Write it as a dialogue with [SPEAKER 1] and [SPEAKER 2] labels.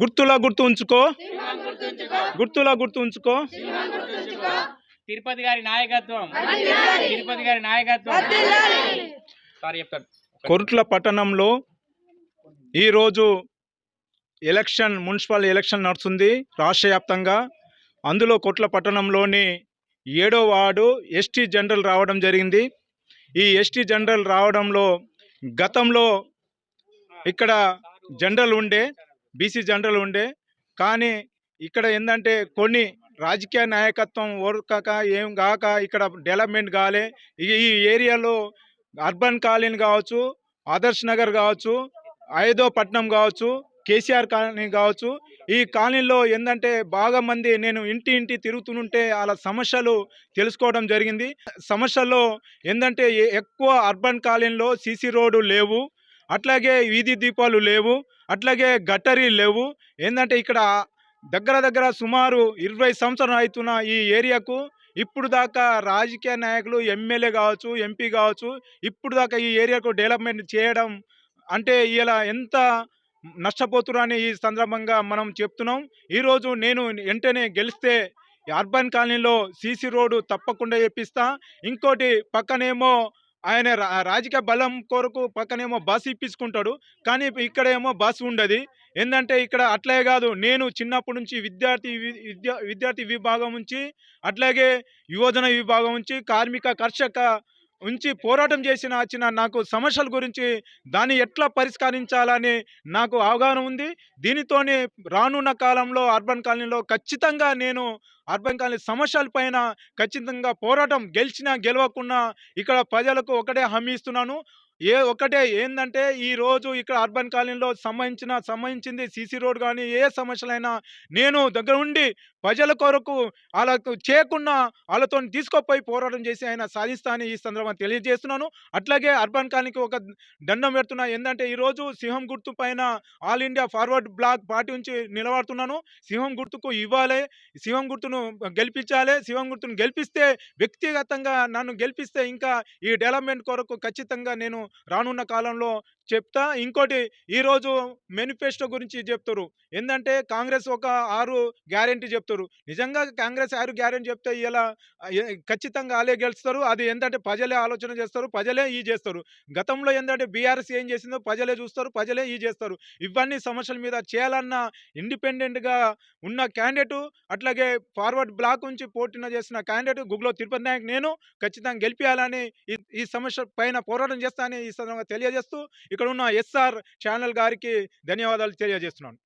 [SPEAKER 1] గుర్తులా గుర్తు ఉంచుకో. గుర్తులా గుర్తు ఉంచుకో.
[SPEAKER 2] తిరుపతి గారి నాయకత్వం. తిరుపతి గారి నాయకత్వం. సార్
[SPEAKER 1] కొరుట్ల పట్టణంలో ఈరోజు ఎలక్షన్ మున్సిపల్ ఎలక్షన్ నడుస్తుంది రాష్ట్ర వ్యాప్తంగా అందులో కొట్ల పట్టణంలోని ఏడో వార్డు ఎస్టీ జనరల్ రావడం జరిగింది. ఈ ఎస్టీ జనరల్ రావడంలో గతంలో ఇక్కడ జనరల్ ఉండే. బీసీ జనరల్ ఉండే. కానీ ఇక్కడ ఏంటంటే కొన్ని రాజకీయ నాయకత్వం ఓర్కక ఏం కాక ఇక్కడ డెవలప్మెంట్ కాలే ఈ ఈ ఏరియాలో అర్బన్ కాలనీ కావచ్చు ఆదర్శ్ నగర్ కావచ్చు ఐదో పట్నం కావచ్చు కేసీఆర్ కాలనీ కావచ్చు. ఈ కాలనీలో ఏంటంటే బాగా మంది నేను ఇంటి ఇంటి తిరుగుతుంటే వాళ్ళ సమస్యలు తెలుసుకోవడం జరిగింది. సమస్యల్లో ఏంటంటే ఎక్కువ అర్బన్ కాలనీలో సీసీ రోడ్డు లేవు. అట్లాగే వీధి దీపాలు లేవు అట్లాగే గట్టరీ లేవు. ఏంటంటే ఇక్కడ దగ్గర దగ్గర సుమారు ఇరవై సంవత్సరం అవుతున్న ఈ ఏరియాకు ఇప్పుడు దాకా రాజకీయ నాయకులు ఎమ్మెల్యే కావచ్చు ఎంపీ కావచ్చు ఇప్పుడు దాకా ఈ ఏరియాకు డెవలప్మెంట్ చేయడం అంటే ఇలా ఎంత నష్టపోతున్నారని ఈ సందర్భంగా మనం చెప్తున్నాం. ఈరోజు నేను వెంటనే గెలిస్తే అర్బన్ కాలనీలో సీసీ రోడ్డు తప్పకుండా వేపిస్తా. ఇంకోటి పక్కనేమో ఆయన రా- రాజకీయ బలం కొరకు పక్కనేమో బస్ ఇప్పించుకుంటాడు. కానీ ఇక్కడ ఏమో బస్ ఉండదు. ఏంటంటే ఇక్కడ అట్లే కాదు. నేను చిన్నప్పటి నుంచి విద్యార్థి వి- విద్యా విద్యార్థి విభాగం నుంచి అట్లాగే యువజన విభాగం నుంచి కార్మిక కర్షక ఉంచి పోరాటం చేసిన వచ్చిన నాకు సమస్యల గురించి దాన్ని ఎట్లా పరిష్కరించాలని నాకు అవగాహన ఉంది. దీనితోనే రానున్న కాలంలో అర్బన్ కాలనీలో ఖచ్చితంగా నేను అర్బన్ కాలనీ సమస్యల పైన ఖచ్చితంగా పోరాటం గెలిచినా గెలవకున్నా ఇక్కడ ప్రజలకు ఒకటే హామీ ఇస్తున్నాను. ఏ ఒకటే ఏంటంటే ఈ రోజు ఇక్కడ అర్బన్ కాలనీలో సంబంధించిన సంబంధించింది సీసీ రోడ్ కానీ ఏ సమస్యలైనా నేను దగ్గర ఉండి ప్రజల కొరకు వాళ్ళకు చేయకున్న వాళ్ళతో తీసుకుపోయి పోరాటం చేసి ఆయన సాధిస్తా అని ఈ సందర్భంగా తెలియజేస్తున్నాను. అట్లాగే అర్బన్ కాలనీకి ఒక దండం పెడుతున్నా ఏంటంటే ఈరోజు సింహం గుర్తు పైన All India Forward Bloc party నుంచి నిలబడుతున్నాను. సింహం గుర్తుకు ఇవ్వాలి సింహం గుర్తును గెలిపించాలి సింహం గుర్తును గెలిపిస్తే వ్యక్తిగతంగా నన్ను గెలిపిస్తే ఇంకా ఈ డెవలప్మెంట్ కొరకు ఖచ్చితంగా నేను రానున్న కాలంలో చెప్తా. ఇంకోటి ఈరోజు మేనిఫెస్టో గురించి చెప్తారు. ఏంటంటే కాంగ్రెస్ ఒక ఆరు గ్యారెంటీ చెప్తారు. నిజంగా కాంగ్రెస్ ఆరు గ్యారెంటీ చెప్తే ఇలా ఖచ్చితంగా వాళ్ళే గెలుస్తారు. అది ఏంటంటే ప్రజలే ఆలోచన చేస్తారు ప్రజలే ఈ చేస్తారు. గతంలో ఏంటంటే బీఆర్ఎస్ ఏం చేసిందో ప్రజలే చూస్తారు ప్రజలే ఈ చేస్తారు. ఇవన్నీ సమస్యల మీద చేయాలన్న ఇండిపెండెంట్గా ఉన్న క్యాండిడేట్ అట్లాగే ఫార్వర్డ్ బ్లాక్ నుంచి పోటీన చేసిన క్యాండిడేట్ గుగ్లో తిరుపతి నాయక్ నేను ఖచ్చితంగా గెలిపించాలని ఈ ఈ సమస్య పైన పోరాటం చేస్తానని ఈ సందర్భంగా తెలియజేస్తూ ఇక్కడ ఇక్కడ ఉన్న ఎస్ఆర్ ఛానల్ గారికి ధన్యవాదాలు తెలియజేస్తున్నాను.